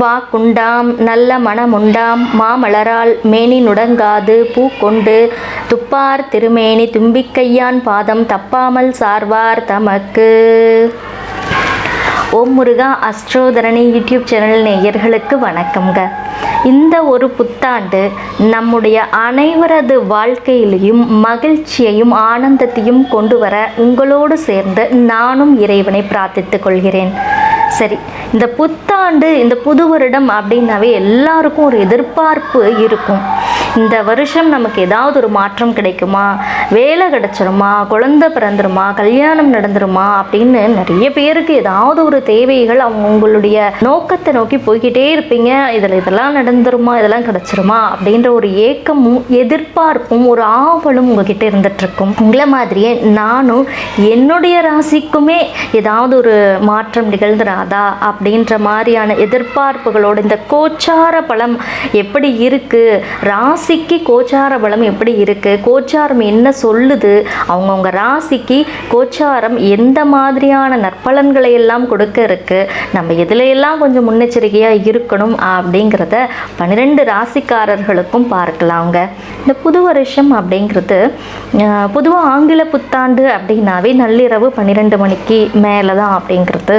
வா குண்டாம் நல்ல மனமுண்டாம் மாமலரால் மேனி நுடங்காது பூ கொண்டு துப்பார் திருமேனி தும்பிக்கையான் பாதம் தப்பாமல் சார்வார் தமக்கு. ஓம் முருகா அஸ்ட்ரோதரணி யூடியூப் சேனல் நேயர்களுக்கு வணக்கம்ங்க. இந்த ஒரு புத்தாண்டு நம்முடைய அனைவரது வாழ்க்கையிலையும் மகிழ்ச்சியையும் ஆனந்தத்தையும் கொண்டு வர உங்களோடு சேர்ந்து நானும் இறைவனை பிரார்த்தித்துக் கொள்கிறேன். சரி இந்த புத்தாண்டு இந்த புது வருடம் அப்படின்னாவே எல்லாருக்கும் ஒரு எதிர்பார்ப்பு இருக்கும். இந்த வருஷம் நமக்கு ஏதாவது ஒரு மாற்றம் கிடைக்குமா? வேலை கிடைச்சிருமா? குழந்தை பிறந்துருமா? கல்யாணம் நடந்துருமா? அப்படின்னு நிறைய பேருக்கு ஏதாவது ஒரு தேவைகள் அவங்க உங்களுடைய நோக்கத்தை நோக்கி போய்கிட்டே இருப்பீங்க. இதில் இதெல்லாம் நடந்துருமா? இதெல்லாம் கிடைச்சிருமா? அப்படின்ற ஒரு ஏக்கமும் எதிர்பார்ப்பும் ஒரு ஆவலும் உங்ககிட்ட இருந்துட்டுருக்கும் உங்களை மாதிரியே நானும் என்னுடைய ராசிக்குமே ஏதாவது ஒரு மாற்றம் நிகழ்ந்துராதா அப்படின்ற மாதிரியான எதிர்பார்ப்புகளோடு இந்த கோச்சார பலம் எப்படி இருக்குது ராசிக்கு கோச்சார பலம் எப்படி இருக்குது கோச்சாரம் என்ன சொல்லுது? அவங்கவுங்க ராசிக்கு கோச்சாரம் எந்த மாதிரியான நற்பலன்களை எல்லாம் கொடுக்க இருக்கு? நம்ம எதுல எல்லாம் கொஞ்சம் முன்னெச்சரிக்கையாக இருக்கணும் அப்படிங்கிறத பன்னிரெண்டு ராசிக்காரர்களுக்கும் பார்க்கலாங்க. இந்த புது வருஷம் அப்படிங்கிறது பொதுவாக ஆங்கில புத்தாண்டு அப்படின்னாவே நள்ளிரவு பன்னிரெண்டு மணிக்கு மேலே தான் அப்படிங்கிறது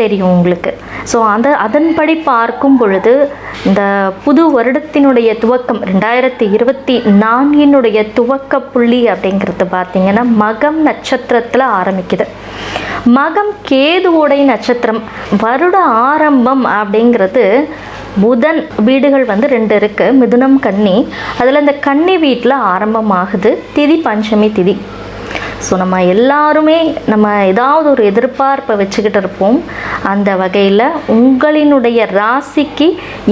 தெரியும் உங்களுக்கு. ஸோ அந்த அதன்படி பார்க்கும் பொழுது இந்த புது வருடத்தினுடைய துவக்கம் ரெண்டாயிரத்தி இருபத்தி நான்கினுடைய துவக்க புள்ளி அப்படிங்கிறது பார்த்திங்கன்னா மகம் நட்சத்திரத்தில் ஆரம்பிக்குது. மகம் கேதுவோடைய நட்சத்திரம் வருட ஆரம்பம் அப்படிங்கிறது புதன் வீடுகள் வந்து ரெண்டு இருக்குது மிதுனம் கன்னி. அதில் இந்த கன்னி வீட்டில் ஆரம்பமாகுது திதி பஞ்சமி திதி. ஸோ நம்ம எல்லாருமே நம்ம ஏதாவது ஒரு எதிர்பார்ப்பை வச்சுக்கிட்டு இருப்போம். அந்த வகையில் உங்களினுடைய ராசிக்கு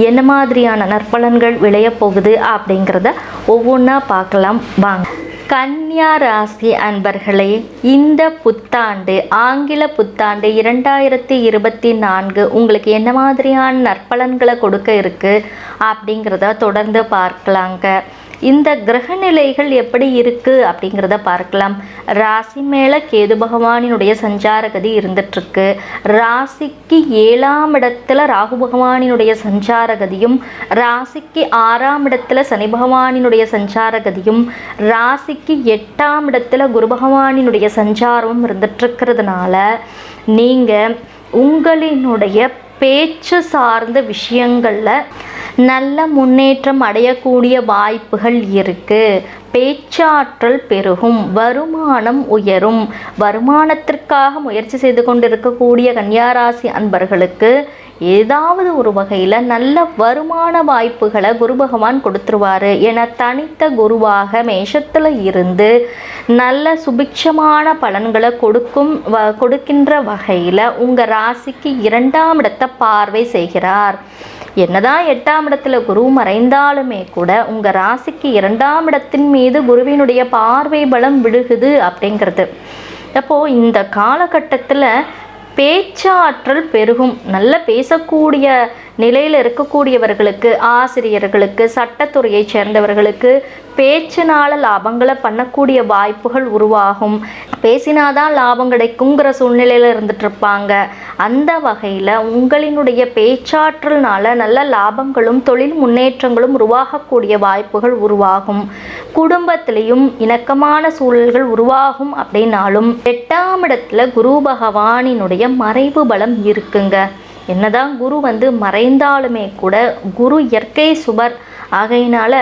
என்ன மாதிரியான நற்பலன்கள் விளையப் போகுது அப்படிங்கிறத ஒவ்வொன்றா பார்க்கலாம். வாங்க. கன்னியா ராசி அன்பர்களே இந்த புத்தாண்டு ஆங்கில புத்தாண்டு இரண்டாயிரத்தி இருபத்தி நான்கு உங்களுக்கு என்ன மாதிரியான நற்பலன்களை கொடுக்க இருக்கு அப்படிங்கிறத தொடர்ந்து பார்க்கலாங்க. இந்த கிரகநிலைகள் எப்படி இருக்குது அப்படிங்கிறத பார்க்கலாம். ராசி மேலே கேது பகவானினுடைய சஞ்சாரகதி இருந்துட்டுருக்கு ராசிக்கு ஏழாம் இடத்துல ராகு பகவானினுடைய சஞ்சாரகதியும் ராசிக்கு ஆறாம் இடத்துல சனி பகவானினுடைய சஞ்சாரகதியும் ராசிக்கு எட்டாம் இடத்துல குரு பகவானினுடைய சஞ்சாரமும் இருந்துட்டுருக்கிறதுனால நீங்கள் உங்களினுடைய பேச்சு சார்ந்த விஷயங்களில் நல்ல முன்னேற்றம் அடையக்கூடிய வாய்ப்புகள் இருக்குது பேச்சாற்றல் பெருகும் வருமானம் உயரும். வருமானத்திற்காக முயற்சி செய்து கொண்டிருக்கக்கூடிய கன்னியாராசி அன்பர்களுக்கு ஏதாவது ஒரு வகையில் நல்ல வருமான வாய்ப்புகளை குரு பகவான் கொடுத்துருவாரு. என தனித்த குருவாக மேஷத்தில் இருந்து நல்ல சுபிக்ஷமான பலன்களை கொடுக்கும் வ கொடுக்கின்ற வகையில் உங்கள் ராசிக்கு இரண்டாம் இடத்தை பார்வை செய்கிறார். என்னதான் எட்டாம் இடத்துல குரு மறைந்தாலுமே கூட உங்கள் ராசிக்கு இரண்டாம் இடத்தின் மீது குருவினுடைய பார்வை பலம் விழுகுது அப்படிங்கிறது. அப்போது இந்த காலகட்டத்தில் பேச்சாற்றல் பெருகும். நல்ல பேசக்கூடிய நிலையில் இருக்கக்கூடியவர்களுக்கு ஆசிரியர்களுக்கு சட்டத்துறையை சேர்ந்தவர்களுக்கு பேச்சினால லாபங்களை பண்ணக்கூடிய வாய்ப்புகள் உருவாகும். பேசினாதான் லாபம் கிடைக்குங்கிற சூழ்நிலையில் இருந்துட்டு இருப்பாங்க அந்த வகையில் உங்களினுடைய பேச்சாற்றல்னால நல்ல லாபங்களும் தொழில் முன்னேற்றங்களும் உருவாகக்கூடிய வாய்ப்புகள் உருவாகும். குடும்பத்திலையும் இணக்கமான சூழல்கள் உருவாகும் அப்படின்னாலும் எட்டாம் இடத்துல குரு பகவானினுடைய மறைவு பலம் இருக்குங்க. என்னதான் குரு வந்து மறைந்தாலுமே கூட குரு இயற்கை சுபர் ஆகையினால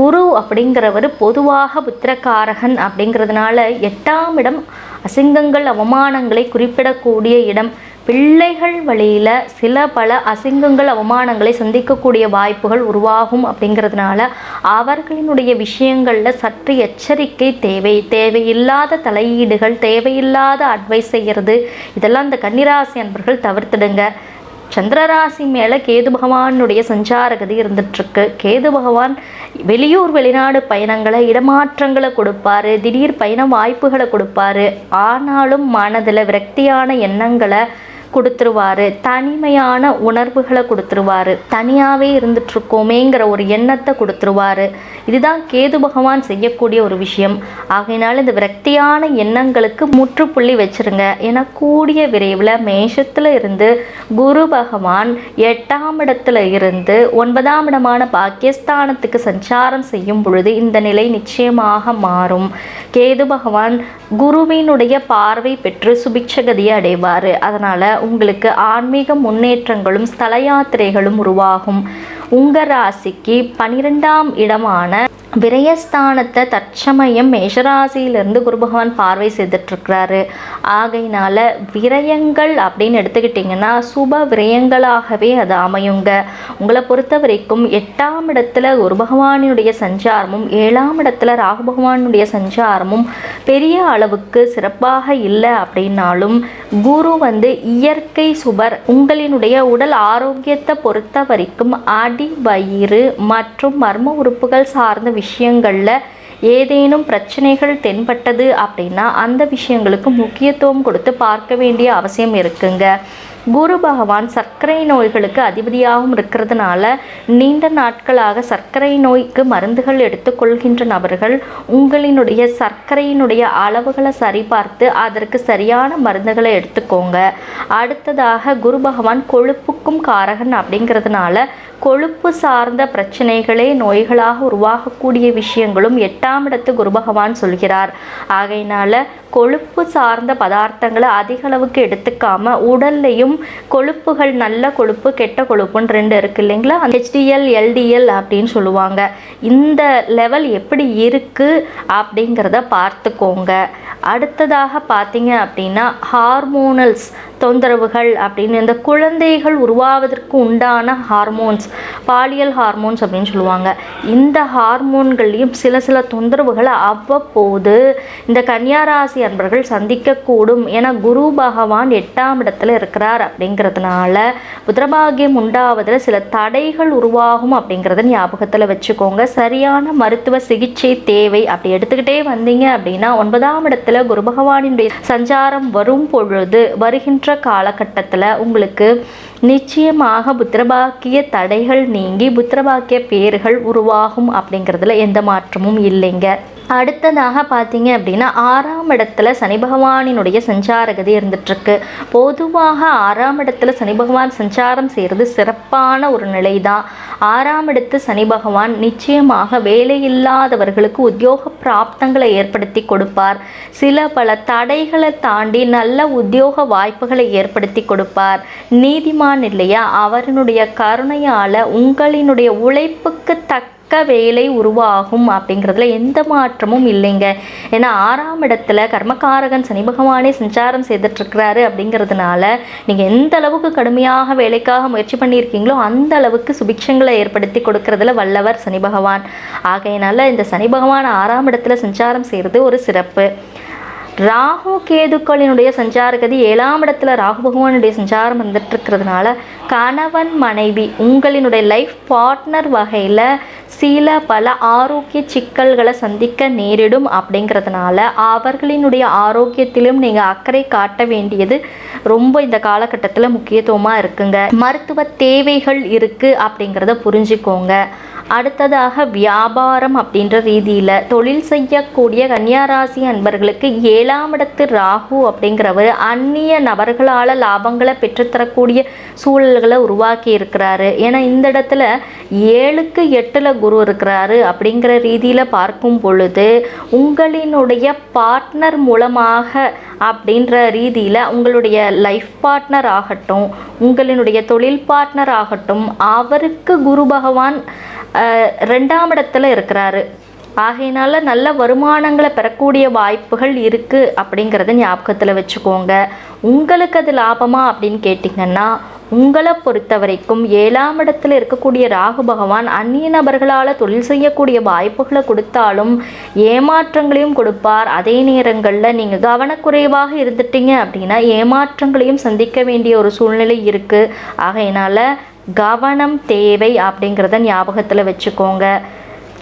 குரு அப்படிங்கிறவர் பொதுவாக புத்திரக்காரகன் அப்படிங்கிறதுனால எட்டாம் இடம் அசிங்கங்கள் அவமானங்களை குறிப்பிடக்கூடிய இடம். பிள்ளைகள் வழியில் சில பல அசிங்கங்கள் அவமானங்களை சந்திக்கக்கூடிய வாய்ப்புகள் உருவாகும் அப்படிங்கிறதுனால அவர்களினுடைய விஷயங்களில் சற்று எச்சரிக்கை தேவை. தேவையில்லாத தலையீடுகள் தேவையில்லாத அட்வைஸ் செய்கிறது இதெல்லாம் இந்த கன்னிராசி அன்பர்கள் தவிர்த்துடுங்க. சந்திரராசி மேலே கேது பகவானுடைய சஞ்சாரகதி இருந்துட்டுருக்கு. கேது பகவான் வெளியூர் வெளிநாடு பயணங்களை இடமாற்றங்களை கொடுப்பாரு. திடீர் பயண வாய்ப்புகளை கொடுப்பாரு. ஆனாலும் மனதில் விரக்தியான எண்ணங்களை கொடுத்துருவாரு. தனிமையான உணர்வுகளை கொடுத்துருவாரு. தனியாகவே இருந்துட்டுருக்கோமேங்கிற ஒரு எண்ணத்தை கொடுத்துருவாரு. இதுதான் கேது பகவான் செய்யக்கூடிய ஒரு விஷயம். ஆகையினால இந்த விரக்தியான எண்ணங்களுக்கு முற்றுப்புள்ளி வச்சிருங்க. ஏன்னா கூடிய விரைவில் மேஷத்தில் இருந்து குரு பகவான் எட்டாம் இடத்துல இருந்து ஒன்பதாம் இடமான பாகிஸ்தானத்துக்கு சஞ்சாரம் செய்யும் பொழுது இந்த நிலை நிச்சயமாக மாறும். கேது பகவான் குருவினுடைய பார்வை பெற்று சுபிக்ஷகதியை அடைவார். அதனால் உங்களுக்கு ஆன்மீக முன்னேற்றங்களும் ஸ்தல யாத்திரைகளும் உருவாகும். உங்க ராசிக்கு பனிரெண்டாம் இடமான விரயஸ்தானத்தை தற்சமயம் மேஷராசியிலிருந்து குரு பகவான் பார்வை செய்துட்ருக்கிறாரு ஆகையினால விரயங்கள் அப்படின்னு எடுத்துக்கிட்டிங்கன்னா சுப விரயங்களாகவே அது அமையுங்க. உங்களை பொறுத்த வரைக்கும் எட்டாம் இடத்துல குரு பகவானினுடைய சஞ்சாரமும் ஏழாம் இடத்துல ராகு பகவானுடைய சஞ்சாரமும் பெரிய அளவுக்கு சிறப்பாக இல்லை அப்படின்னாலும் குரு வந்து இயற்கை சுபர். உங்களினுடைய உடல் ஆரோக்கியத்தை பொறுத்த வரைக்கும் அடி வயிறு மற்றும் மர்ம உறுப்புகள் சார்ந்த விஷயம் விஷயங்களில் ஏதேனும் பிரச்சனைகள் தென்பட்டது அப்படின்னா அந்த விஷயங்களுக்கு முக்கியத்துவம் கொடுத்து பார்க்க வேண்டிய அவசியம் இருக்குங்க. குரு பகவான் சர்க்கரை நோய்களுக்கு அதிபதியாகவும் இருக்கிறதுனால நீண்ட நாட்களாக சர்க்கரை நோய்க்கு மருந்துகள் எடுத்துக்கொள்கின்ற நபர்கள் உங்களினுடைய சர்க்கரையினுடைய அளவுகளை சரிபார்த்து அதற்கு சரியான மருந்துகளை எடுத்துக்கோங்க. அடுத்ததாக குரு பகவான் கொழுப்புக்கும் காரகன் அப்படிங்கிறதுனால கொழுப்பு சார்ந்த பிரச்சனைகளே நோய்களாக உருவாகக்கூடிய விஷயங்களும் எட்டாம் இடத்து குரு பகவான் சொல்கிறார். ஆகையினால கொழுப்பு சார்ந்த பதார்த்தங்களை அதிகளவுக்கு எடுத்துக்காம உடல்லையும் கொழுப்புகள் நல்ல கொழுப்பு கெட்ட கொழுப்புன்னு ரெண்டு இருக்கு இல்லைங்களா? ஹெச்டிஎல் எல்டிஎல் அப்படின்னு சொல்லுவாங்க. இந்த லெவல் எப்படி இருக்கு அப்படிங்கிறத பார்த்துக்கோங்க. அடுத்ததாக பார்த்தீங்க அப்படின்னா ஹார்மோனல்ஸ் தொந்தரவுகள் அப்படின்னு இந்த குழந்தைகள் உருவாவதற்கு உண்டான ஹார்மோன்ஸ் பாலியல் ஹார்மோன்ஸ் அப்படின்னு சொல்லுவாங்க. இந்த ஹார்மோன்கள்லையும் சில சில தொந்தரவுகளை அவ்வப்போது இந்த கன்னியாராசி அன்பர்கள் சந்திக்கக்கூடும். ஏன்னா குரு பகவான் எட்டாம் இடத்துல இருக்கிறார் அப்படிங்கிறதுனால புத்திரபாகியம் உண்டாவதில் சில தடைகள் உருவாகும் அப்படிங்கிறத ஞாபகத்தில் வச்சுக்கோங்க. சரியான மருத்துவ சிகிச்சை தேவை. அப்படி எடுத்துக்கிட்டே வந்தீங்க அப்படின்னா ஒன்பதாம் இடத்துல குரு பகவானினுடைய சஞ்சாரம் வரும் பொழுது வருகின்ற காலகட்டத்தில் உங்களுக்கு நிச்சயமாக புத்திரபாக்கிய தடைகள் நீங்கி புத்திரபாக்கிய பேர்கள் உருவாகும் அப்படிங்கிறதுல எந்த மாற்றமும் இல்லைங்க. அடுத்ததாக பார்த்தீங்க அப்படின்னா ஆறாம் இடத்துல சனி பகவானினுடைய சஞ்சாரகதி இருந்துட்டுருக்கு. பொதுவாக ஆறாம் இடத்துல சனி பகவான் சஞ்சாரம் செய்கிறது சிறப்பான ஒரு நிலை தான் ஆறாம் இடத்து சனி பகவான் நிச்சயமாக வேலையில்லாதவர்களுக்கு உத்தியோக பிராப்தங்களை ஏற்படுத்தி கொடுப்பார். சில பல தடைகளை தாண்டி நல்ல உத்தியோக வாய்ப்புகளை ஏற்படுத்தி கொடுப்பார். நீதிமான் இல்லையா? அவரினுடைய கருணையால் உங்களினுடைய உழைப்புக்கு தக்க தக்க வேலை உருவாகும் அப்படிங்கிறதுல எந்த மாற்றமும் இல்லைங்க. ஏன்னா ஆறாம் இடத்துல கர்மகாரகன் சனி பகவானே சஞ்சாரம் செய்துட்ருக்கிறாரு அப்படிங்கிறதுனால நீங்கள் எந்த அளவுக்கு கடுமையாக வேலைக்காக முயற்சி பண்ணியிருக்கீங்களோ அந்த அளவுக்கு சுபிக்ஷங்களை ஏற்படுத்தி கொடுக்கறதுல வல்லவர் சனி பகவான். ஆகையினால இந்த சனி பகவான் ஆறாம் இடத்துல சஞ்சாரம் செய்கிறது ஒரு சிறப்பு. ராகு கேதுக்களினுடைய சஞ்சாரகதி ஏழாம் இடத்துல ராகு பகவானுடைய சஞ்சாரம் வந்துட்டு இருக்கிறதுனால கணவன் மனைவி உங்களினுடைய லைஃப் பார்ட்னர் வகையில் சில பல ஆரோக்கிய சிக்கல்களை சந்திக்க நேரிடும் அப்படிங்கிறதுனால அவர்களினுடைய ஆரோக்கியத்திலும் நீங்கள் அக்கறை காட்ட வேண்டியது ரொம்ப இந்த காலகட்டத்தில் முக்கியத்துவமாக இருக்குங்க. மருத்துவ தேவைகள் இருக்குது அப்படிங்கிறத புரிஞ்சுக்கோங்க. அடுத்ததாக வியாபாரம் அப்படின்ற ரீதியில் தொழில் செய்யக்கூடிய கன்னியாராசி அன்பர்களுக்கு ஏழாம் இடத்து ராகு அப்படிங்கிறவர் அந்நிய நபர்களால் லாபங்களை பெற்றுத்தரக்கூடிய சூழல்களை உருவாக்கி இருக்கிறாரு. ஏன்னா இந்த இடத்துல ஏழுக்கு எட்டில் குரு இருக்கிறாரு அப்படிங்கிற ரீதியில் பார்க்கும் பொழுது உங்களினுடைய பார்ட்னர் மூலமாக அப்படின்ற ரீதியில் உங்களுடைய லைஃப் பார்ட்னர் ஆகட்டும் உங்களினுடைய தொழில் பார்ட்னர் ஆகட்டும் அவருக்கு குரு பகவான் ரெண்டாம் இடத்துல இருக்கிறாரு. ஆகையினால நல்ல வருமானங்களை பெறக்கூடிய வாய்ப்புகள் இருக்குது அப்படிங்கிறத ஞாபகத்தில் வச்சுக்கோங்க. உங்களுக்கு அது லாபமா அப்படின்னு கேட்டிங்கன்னா உங்களை பொறுத்த வரைக்கும் ஏழாம் இடத்துல இருக்கக்கூடிய ராகு பகவான் அந்நிய நபர்களால் தொழில் செய்யக்கூடிய வாய்ப்புகளை கொடுத்தாலும் ஏமாற்றங்களையும் கொடுப்பார். அதே நேரங்களில் நீங்கள் கவனக்குறைவாக இருந்துட்டீங்க அப்படின்னா ஏமாற்றங்களையும் சந்திக்க வேண்டிய ஒரு சூழ்நிலை இருக்குது ஆகையினால கவனம் தேவை அப்படிங்கிறத ஞாபகத்தில் வச்சுக்கோங்க.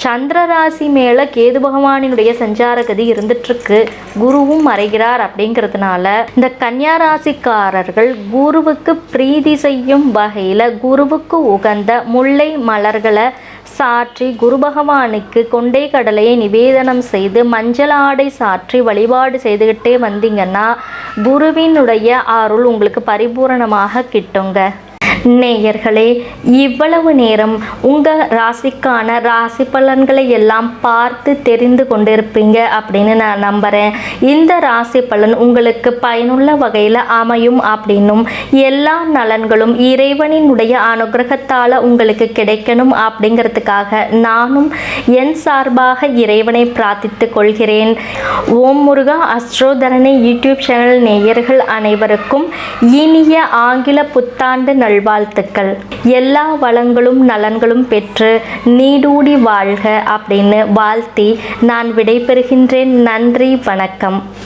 சந்திர ராசி மேலே கேது பகவானினுடைய சஞ்சார கதி இருந்துட்டுருக்கு. குருவும் மறைகிறார் அப்படிங்கிறதுனால இந்த கன்னியா ராசிக்காரர்கள் குருவுக்கு பிரீதி செய்யும் வகையில் குருவுக்கு உகந்த முல்லை மலர்களை சாற்றி குரு பகவானுக்கு கொண்டை கடலையை நிவேதனம் செய்து மஞ்சள் ஆடை சாற்றி வழிபாடு செய்துக்கிட்டே வந்தீங்கன்னா குருவினுடைய அருள் உங்களுக்கு பரிபூரணமாக கிட்டுங்க. நேயர்களே இவ்வளவு நேரம் உங்கள் ராசிக்கான ராசி பலன்களை எல்லாம் பார்த்து தெரிந்து கொண்டிருப்பீங்க அப்படின்னு நான் நம்புகிறேன் இந்த ராசி பலன் உங்களுக்கு பயனுள்ள வகையில் அமையும் அப்படின்னும் எல்லா நலன்களும் இறைவனினுடைய அனுகிரகத்தால் உங்களுக்கு கிடைக்கணும் அப்படிங்கிறதுக்காக நானும் என் சார்பாக இறைவனை பிரார்த்தித்து கொள்கிறேன். ஓம் முருகா அஸ்ட்ரோதரணி யூடியூப் சேனல் நேயர்கள் அனைவருக்கும் இனிய ஆங்கில புத்தாண்டு நல்வா நல்வாழ்த்துக்கள் எல்லா வளங்களும் நலன்களும் பெற்று நீடூடி வாழ்க அப்படின்னு வாழ்த்தி நான் விடைபெறுகின்றேன். நன்றி வணக்கம்.